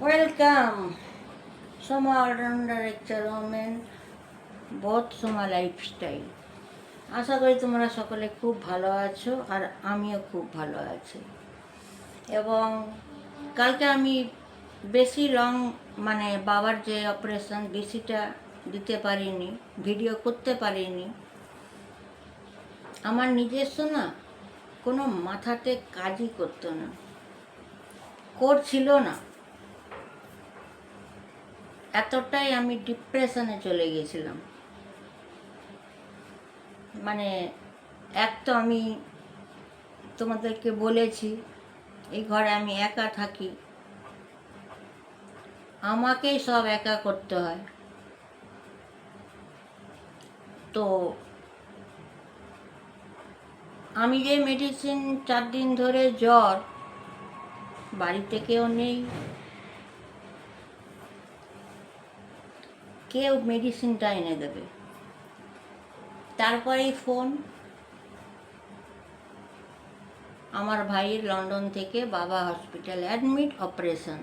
Welcome, Soma All-Round Director Women, both Soma Lifestyle. আশা করি তোমরা সকলে খুব ভালো আছো আর আমিও খুব ভালো আছি। এবং কালকে আমি বেশি লং মানে বাবার যে অপারেশন ডিসিটা দিতে পারিনি ভিডিও করতে পারিনি। আমার নিজস্ব না কোনো মাথাতে কাজই করতো না। করছিল না। এতটাই আমি ডিপ্রেশনে চলে গিয়েছিলাম। মানে এক তো আমি তোমাদেরকে বলেছি, এই ঘরে আমি একা থাকি। আমাকেই সব একা করতে হয়। তো আমি যে মেডিসিন চার দিন ধরে জ্বর, বাড়িতে কেউ নেই। কেউ মেডিসিনটা এনে দেবে। তারপরেই ফোন আমার ভাইয়ের লন্ডন থেকে বাবা হসপিটাল অ্যাডমিট অপারেশন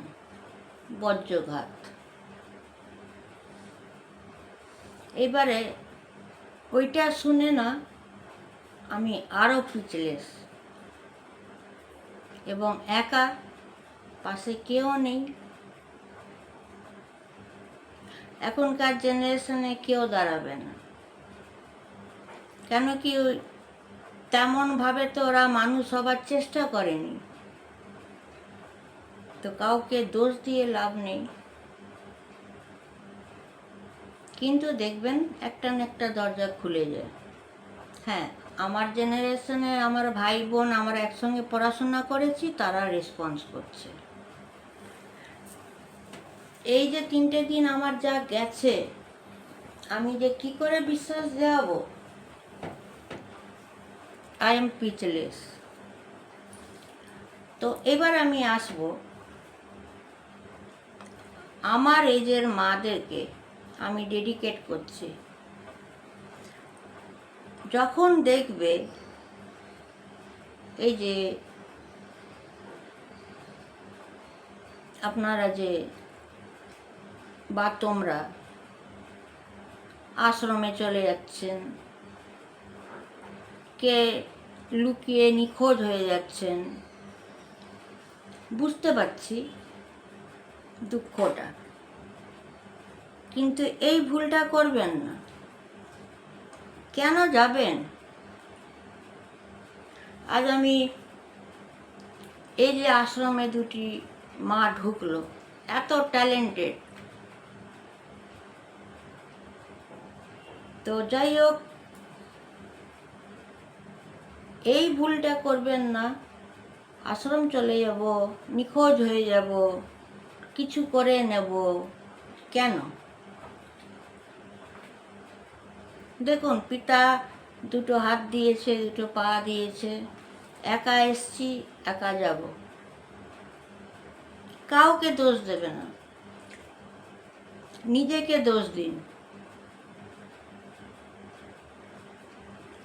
বজ্রঘাত। এবারে ওইটা শুনে না আমি আরও পিচলেস এবং একা, পাশে কেউ নেই। এখনকার জেনারেশনে কেউ দাঁড়াবে না। কেন কি তেমনভাবে তো ওরা মানুষ হবার চেষ্টা করেনি। তো কাউকে দোষ দিয়ে লাভ নেই। কিন্তু দেখবেন একটা না একটা দরজা খুলে যায়। হ্যাঁ আমার জেনারেশনে আমার ভাই বোন আমরা একসঙ্গে পড়াশোনা করেছি, তারা রেসপন্স করছে। এই যে তিনটে দিন আমার যা গেছে, আমি যে কি করে বিশ্বাস দেওয়াবো? আই এম পিচলেস তো এবার আমি আসব আমার এজের মাদেরকে আমি ডেডিকেট করছি। যখন দেখবে এই যে আপনারা যে বা তোমরা আশ্রমে চলে যাচ্ছেন, কে লুকিয়ে নিখোঁজ হয়ে যাচ্ছেন, বুঝতে পারছি দুঃখটা। কিন্তু এই ভুলটা করবেন না। কেন যাবেন? আজ আমি এই যে আশ্রমে দুটি মা ঢুকলো, এত ট্যালেন্টেড তো যাই হোক, এই ভুলটা করবেন না। আশ্রম চলে যাব, নিখোঁজ হয়ে যাব, কিছু করে নেব। কেন? দেখুন, পিতা দুটো হাত দিয়েছে, দুটো পা দিয়েছে, একা এসছি, একা যাব। কাউকে দোষ দেবে না। নিজেকে দোষ দিন।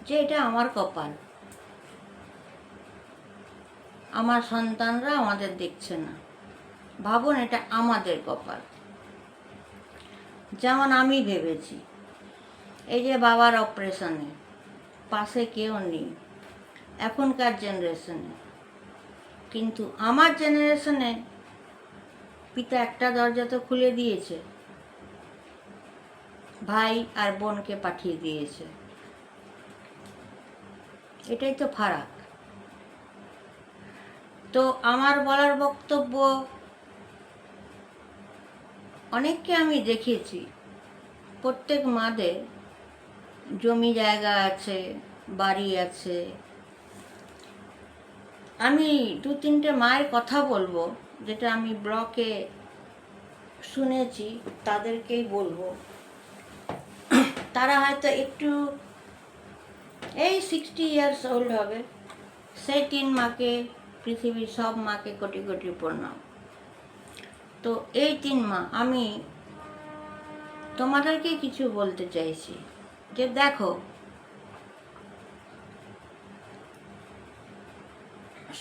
যে এটা আমার কপাল। আমার সন্তানরা আমাদের দেখছে না। ভাবুন, এটা আমাদের কপাল। যেমন আমি ভেবেছি, এই যে বাবার অপারেশনে পাশে কেউ নেই, এখনকার জেনারেশনে। কিন্তু আমার জেনারেশনে পিতা একটা দরজা তো খুলে দিয়েছে, ভাই আর বোনকে পাঠিয়ে দিয়েছে। এটাই তো ফারাক। তো আমার বলার বক্তব্য অনেককে আমি দেখিয়েছি। প্রত্যেক মাদের জমি জায়গা আছে, বাড়ি আছে। আমি দু তিনটে মায়ের কথা বলব, যেটা আমি ব্লকে শুনেছি, তাদেরকেই বলব। তারা হয়তো একটু এই সিক্সটি ইয়ার্স ওল্ড হবে। সেই তিন মাকে, পৃথিবীর সব মাকে কোটি কোটি প্রণাম। তো এই তিন মা, আমি তোমাদেরকে কিছু বলতে চাইছি। যে দেখো,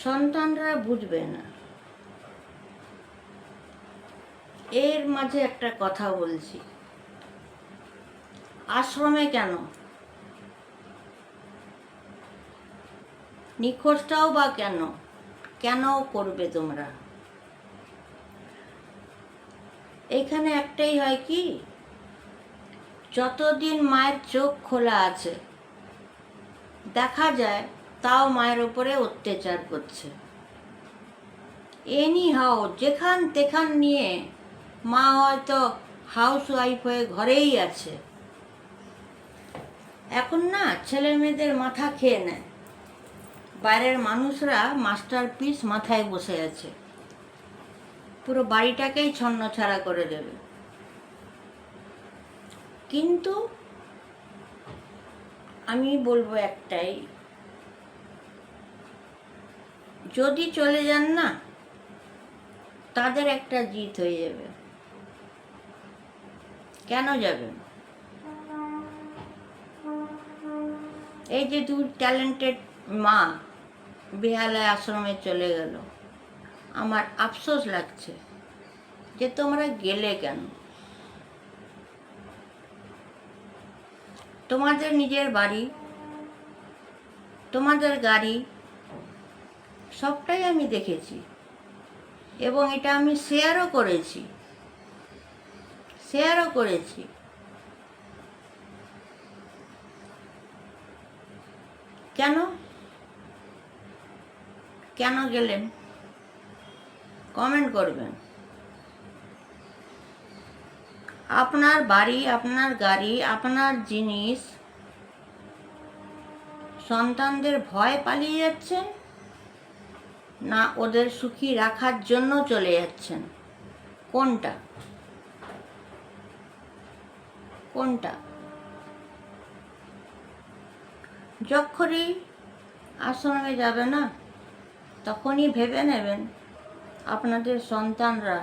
সন্তানরা বুঝবে না। এর মাঝে একটা কথা বলছি। আশ্রমে কেন? নিখোঁজটাও বা কেন? কেন করবে তোমরা? এখানে একটাই হয় কি? যতদিন মায়ের চোখ খোলা আছে, দেখা যায় তাও মায়ের উপরে অত্যাচার করছে। এনি হাও যেখান তেখান নিয়ে মা হয়তো হাউস ওয়াইফ হয়ে ঘরেই আছে। এখন না ছেলে মেয়েদের মাথা খেয়ে নেয়। বাইরের মানুষরা মাস্টার পিস মাথায় বসে আছে। পুরো বাড়িটাকেই ছন্ন ছাড়া করে দেবে। কিন্তু আমি বলব একটাই, যদি চলে যান না, তাদের একটা জিত হয়ে যাবে। কেন যাবেন? এই যে দু ট্যালেন্টেড মা বেহালায় আশ্রমে চলে গেল। আমার আফসোস লাগছে যে তোমরা গেলে কেন? তোমাদের নিজের বাড়ি, তোমাদের গাড়ি, সবটাই আমি দেখেছি এবং এটা আমি শেয়ারও করেছি। শেয়ারও করেছি। কেন? কেন গেলেন? কমেন্ট করবেন। আপনার বাড়ি, আপনার গাড়ি, আপনার জিনিস সন্তানদের ভয় পালিয়ে যাচ্ছেন না ওদের সুখী রাখার জন্য চলে যাচ্ছেন? কোনটা? কোনটা? যখনই আশ্রমে যাবে না? তখনই ভেবে নেবেন আপনাদের সন্তানরা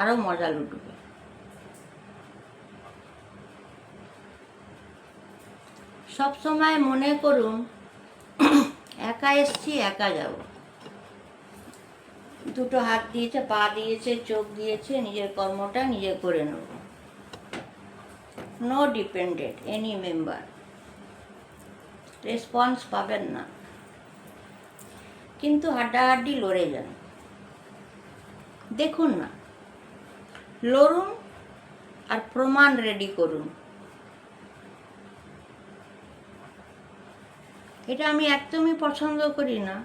আরও মজা লুটবে। সবসময় মনে করুন, একা এসছি, একা যাব। দুটো হাত দিয়েছে, পা দিয়েছে, চোখ দিয়েছে, নিজের কর্মটা নিজে করে নেব। No depended any member response পাবেন না। কিন্তু হাড্ডাহাড্ডি লড়ে যান। দেখুন না, লড়ুন আর প্রমাণ রেডি করুন। এটা আমি একদমই পছন্দ করি না।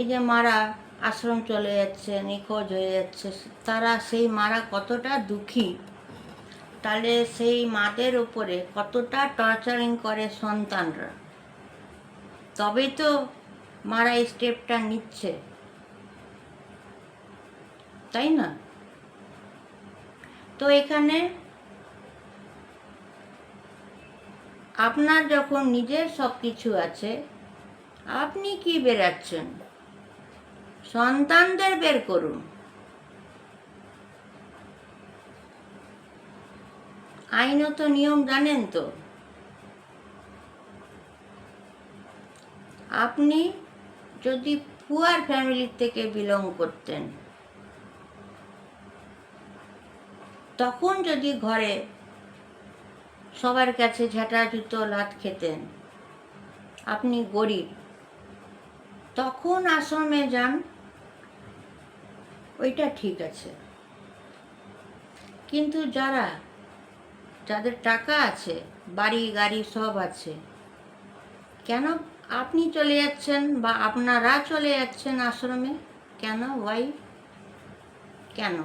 এই যে মারা আশ্রম চলে যাচ্ছে, নিখোঁজ হয়ে যাচ্ছে, তারা সেই মারা কতটা দুঃখী। তাহলে সেই মাদের উপরে কতটা টর্চারিং করে সন্তানরা। তবেই তো মারা এই স্টেপটা নিচ্ছে। তাই না? তো এখানে আপনার যখন নিজের সব কিছু আছে, আপনি কি বেরাচ্ছেন? সন্তানদের বের করুন। আইনত নিয়ম জানেন তো? আপনি যদি পুয়ার ফ্যামিলির থেকে বিলং করতেন, তখন যদি ঘরে সবার কাছে ঝাঁটা জুতো লাত খেতেন, আপনি গরিব, তখন আশ্রমে যান, ওইটা ঠিক আছে। কিন্তু যারা, যাদের টাকা আছে, বাড়ি, গাড়ি সব আছে, কেন আপনি চলে যাচ্ছেন বা আপনারা চলে যাচ্ছেন আশ্রমে? কেন? ওয়াই কেন?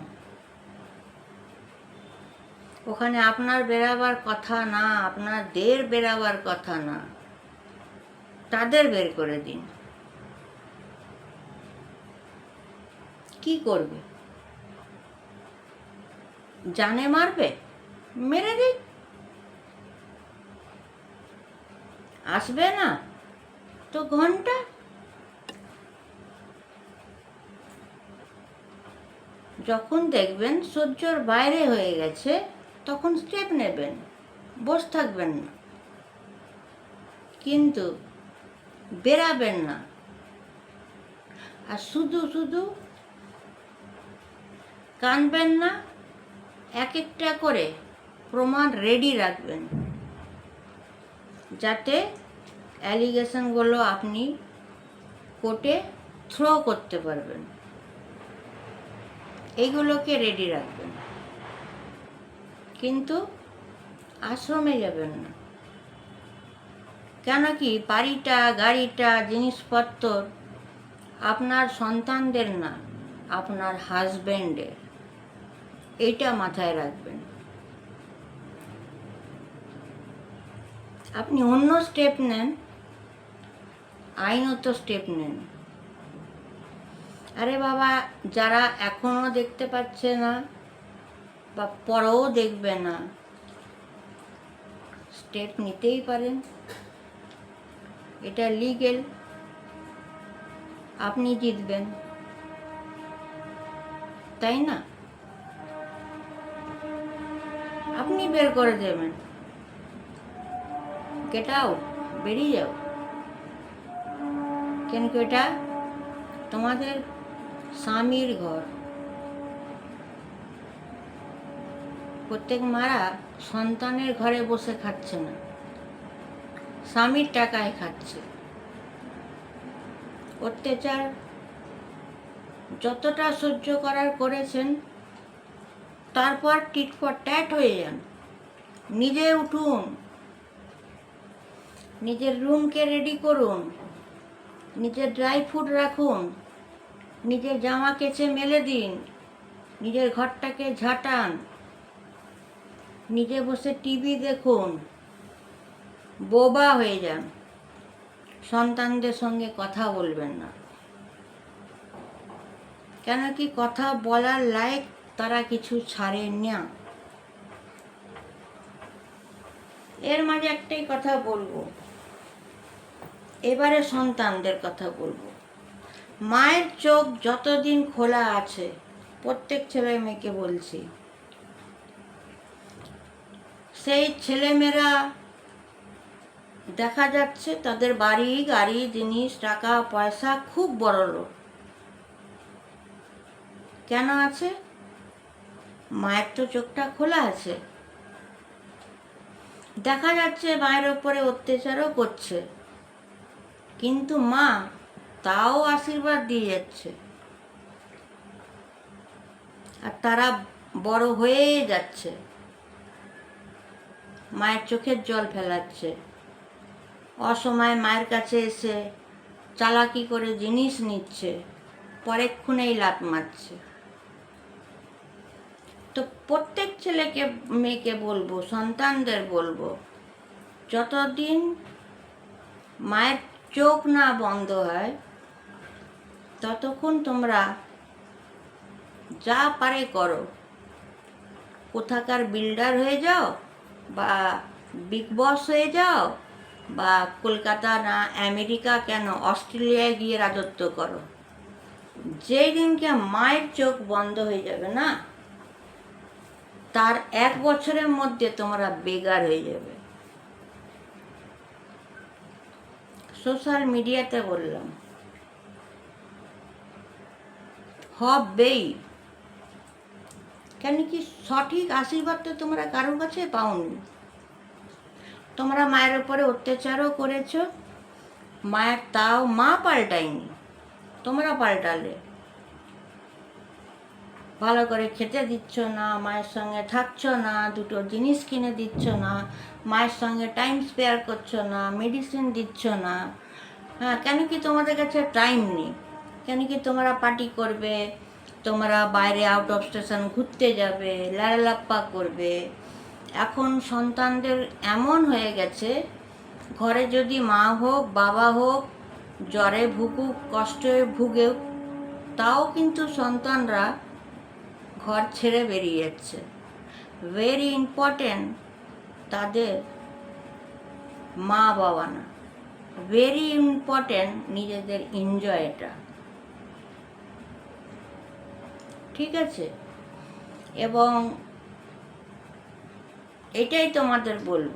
ওখানে আপনার বেরাবার কথা না, আপনাদের বেরাবার কথা না। তাদের বের করে দিন। কি করবে? জানে মারবে? মেরে দিক। আসবে না। তো ঘণ্টা? যখন দেখবেন সহ্যর বাইরে হয়ে গেছে, তখন স্টেপ নেবেন, বস থাকবেন না। কিন্তু বেরাবেন না। আর শুধু শুধু কাঁদবেন না, এক একটা করে প্রমাণ রেডি রাখবেন। যাতে অ্যালিগেশনগুলো আপনি কোর্টে থ্রো করতে পারবেন। এইগুলোকে রেডি রাখবেন। কিন্তু আশ্রমে যাবেন না। কেন কি বাড়িটা, গাড়িটা জিনিসপত্র আপনার সন্তানদের না, আপনার হাজব্যান্ডের এইটা মাথায় রাখবেন। আপনি অন্য স্টেপ নেন। আইনত স্টেপ নেন আরে বাবা, যারা এখনও দেখতে পাচ্ছে না বা পরেও দেখবে না স্টেপ নিতেই পারেন। এটা লিগেল আপনি জিতবেন। তাই না? আপনি বের করে দেবেন। আউট বেরিয়ে যাও। কেন কি এটা তোমাদের স্বামীর ঘর। প্রত্যেক মারা সন্তানের ঘরে বসে খাচ্ছে না। স্বামীর টাকায় খাচ্ছে। অত্যাচার যতটা সহ্য করার করেছেন, তারপর টিটফর ট্যাট হয়ে যান। নিজে উঠুন, নিজের রুমকে রেডি করুন। নিজের ড্রাই ফ্রুট রাখুন, নিজের জামা কেচে মেলে দিন, নিজের ঘরটাকে ঝাঁটান, নিজে বসে টিভি দেখুন, বোবা হয়ে যান, সন্তানদের সঙ্গে কথা বলবেন না। কেন কি কথা বলার লায়ক তারা কিছু ছাড়ে না। এর মাঝে একটাই কথা বলব এবারে সন্তানদের কথা বলব। মায়ের চোখ যতদিন খোলা আছে, প্রত্যেক ছেলে মেয়েকে বলছি, সেই ছেলেমেয়েরা দেখা যাচ্ছে তাদের বাড়ি, গাড়ি, জিনিস, টাকা, পয়সা খুব বড় লোক। কেন আছে? মায়ের তো চোখটা খোলা আছে। দেখা যাচ্ছে মায়ের ওপরে অত্যাচারও করছে। কিন্তু মা, তাও আশীর্বাদ দিয়ে যাচ্ছে। আর তারা বড় হয়েই যাচ্ছে। মায়ের চোখের জল ফেলাচ্ছে। অসময়ে মায়ের কাছে এসে চালাকি করে জিনিস নিচ্ছে পরেক্ষণেই লাত মারছে। তো প্রত্যেক ছেলেকে, মেয়েকে বলব, সন্তানদের বলব, যতদিন মায়ের চোখ না বন্ধ হয়, ততক্ষণ তোমরা যা পারে করো। কোথাকার বিল্ডার হয়ে যাও বা বিগ বস হয়ে যাও বা কলকাতা না আমেরিকা কেন অস্ট্রেলিয়ায় গিয়ে রাজত্ব করো। যেই দিনকে মায়ের চোখ বন্ধ হয়ে যাবে না, তার এক বছরের মধ্যে তোমরা বেগার হয়ে যাবে। সোশ্যাল মিডিয়াতে বললাম। হবেই। কেন কি সঠিক আশীর্বাদ তো তোমরা কারোর কাছে পাওনি? তোমরা মায়ের উপরে অত্যাচারও করেছ, মায়ের তাও মা পাল্টায়নি, তোমরা পাল্টালে। ভালো করে খেতে দিচ্ছ না, মায়ের সঙ্গে থাকছো না, দুটো জিনিস কিনে দিচ্ছ না, মায়ের সঙ্গে টাইম স্পেয়ার করছ না মেডিসিন দিচ্ছ না। হ্যাঁ কেন কি তোমাদের কাছে টাইম নেই? কেন কি তোমরা পার্টি করবে, তোমরা বাইরে আউট অফ স্টেশন ঘুরতে যাবে লালাপ্পা করবে? এখন সন্তানদের এমন হয়ে গেছে, ঘরে যদি মা হোক, বাবা হোক, জ্বরে ভুগুক কষ্টে ভুগেও, তাও কিন্তু সন্তানরা ঘর ছেড়ে বেরিয়ে যাচ্ছে ভেরি ইম্পর্টেন্ট তাদের মা বাবা না। ভেরি ইম্পর্টেন্ট নিজেদের এনজয়টা ঠিক আছে? এবং এটাই তোমাদের বলব।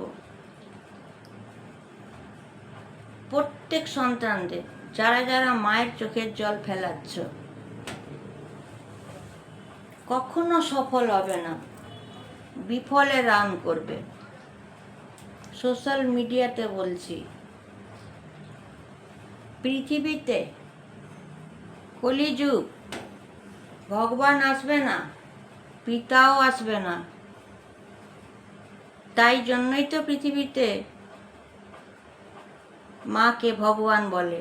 প্রত্যেক সন্তানদের, যারা যারা মায়ের চোখের জল ফেলাচ্ছ কখনো সফল হবে না। বিফলে রান করবে। সোশ্যাল মিডিয়াতে বলছি, পৃথিবীতে কলিযুগ, ভগবান আসবে না, পিতাও আসবে না। তাই জন্যই তো পৃথিবীতে মাকে ভগবান বলে।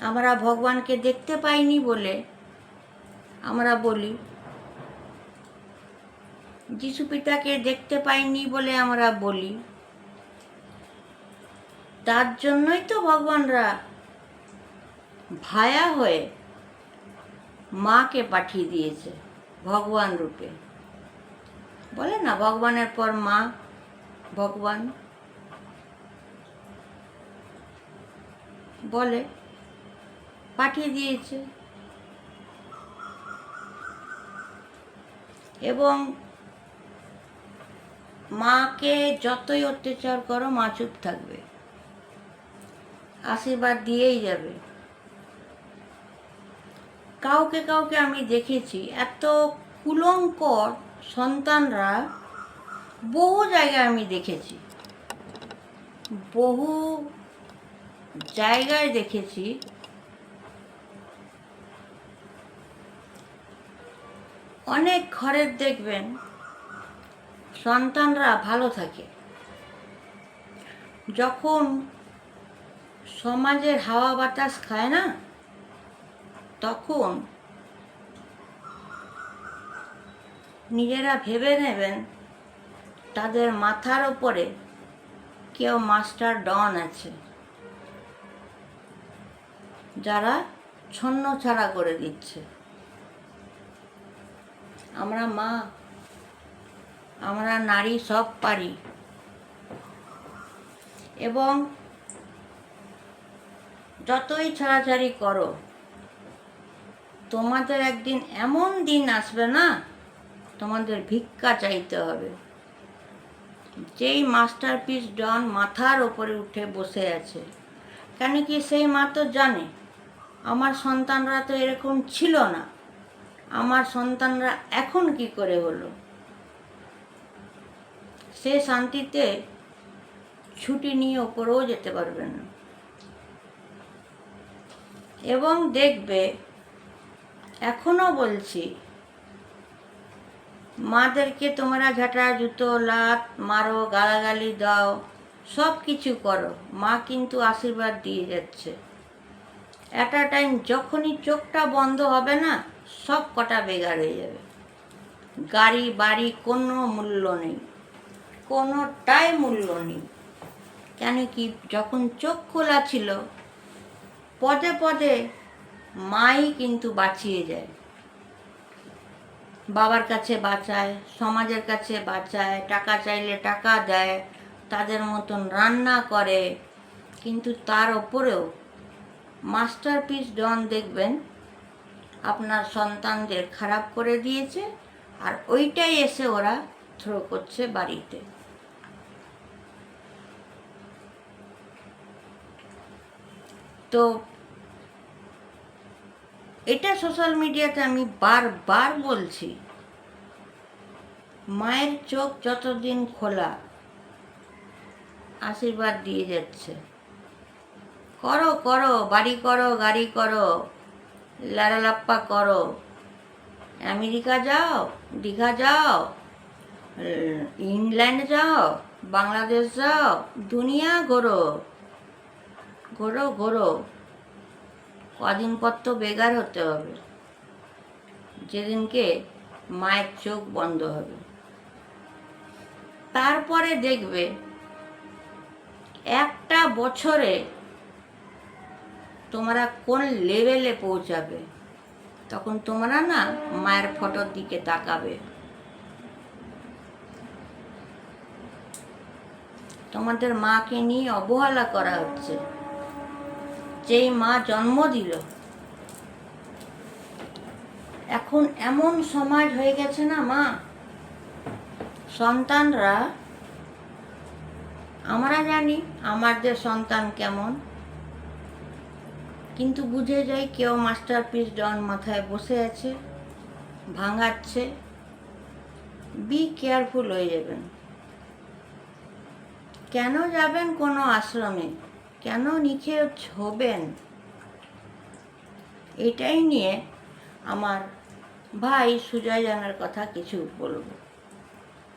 আমরা ভগবানকে দেখতে পাইনি বলে আমরা বলি। যিশু পিতাকে দেখতে পাইনি বলে আমরা বলি। তার জন্যই তো ভগবানরা ভায়া হয়ে মাকে পাঠিয়ে দিয়েছে, ভগবান রূপে। বলে না, ভগবানের পর মা, ভগবান। বলে, পাঠিয়ে দিয়েছে। এবং মাকে যতই অত্যাচার করো, মা চুপ থাকবে। আশীর্বাদ দিয়েই যাবে। কাউকে কাউকে আমি দেখেছি, এত কুলঙ্কর সন্তানরা বহু জায়গায় আমি দেখেছি। বহু জায়গায় দেখেছি অনেক ঘরের দেখবেন সন্তানরা ভালো থাকে। যখন সমাজের হাওয়া বাতাস খায় না, তখন নিজেরা ভেবে নেবেন তাদের মাথার ওপরে কেউ মাস্টার ডন আছে। যারা ছন্ন ছাড়া করে দিচ্ছে। আমরা মা, আমরা নারী সব পারি। এবং যতই ছাড়াছাড়ি করো, তোমাদের একদিন এমন দিন আসবে না, তোমাদের ভিক্ষা চাইতে হবে। যেই মাস্টারপিস ডন মাথার ওপরে উঠে বসে আছে, কেন কি সেই মা তো জানে, আমার সন্তানরা তো এরকম ছিল না। আমার সন্তানরা এখন কি করে হলো? সে শান্তিতে ছুটি নিয়ে ওপরেও যেতে পারবে না। এবং দেখবে, এখনও বলছি, মাদেরকে তোমরা ঝাঁটা, জুতো লাত মারো, গালাগালি দাও, সব কিছু করো। মা কিন্তু আশীর্বাদ দিয়ে যাচ্ছে। একটা টাইম যখনই চোখটা বন্ধ হবে না সব কটা বেগার হয়ে যাবে। গাড়ি, বাড়ি কোনো মূল্য নেই। কোনোটাই মূল্য নেই। কেন কি যখন চোখ খোলা ছিল, পদে পদে মাই কিন্তু বাঁচিয়ে যায়। বাবার কাছে বাঁচায়, সমাজের কাছে বাঁচায়, টাকা চাইলে টাকা দেয়, তাদের মতন রান্না করে। কিন্তু তার ওপরেও মাস্টারপিস ডন দেখবেন আপনার সন্তানদের খারাপ করে দিয়েছে আর ওইটাই এসে ওরা থ্রো করছে বাড়িতে। তো এটা সোশ্যাল মিডিয়াতে আমি বারবার বলছি, মায়ের চোখ যতদিন খোলা, আশীর্বাদ দিয়ে যাচ্ছে। করো করো, বাড়ি করো, গাড়ি করো লারালাপ্পা করো। আমেরিকা যাও, দীঘা যাও, ইংল্যান্ড যাও, বাংলাদেশ যাও, দুনিয়া ঘোরো ঘোরো ঘোরো। কদিন পর তো বেগার হতে হবে। যেদিনকে মায়ের চোখ বন্ধ হবে। তারপরে দেখবে একটা বছরে তোমরা কোন লেভেলে পৌঁছাবে? তখন তোমরা না মায়ের ফটোর দিকে তাকাবে। তোমাদের মাকে নিয়ে অবহেলা করা হচ্ছে। যেই মা জন্ম দিল। এখন এমন সমাজ হয়ে গেছে না মা? সন্তানরা, আমরা জানি আমাদের সন্তান কেমন। কিন্তু বুঝে যায় কেউ মাস্টারপিস ডন মাথায় বসে আছে, ভাঙাচ্ছে। বি কেয়ারফুল হয়ে যাবেন। কেন যাবেন কোনো আশ্রমে? কেন নিখেজ হবেন? এটাই নিয়ে আমার ভাই সুজয় জানার কথা কিছু বলব।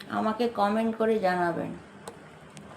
আমাকে কমেন্ট করে জানাবেন।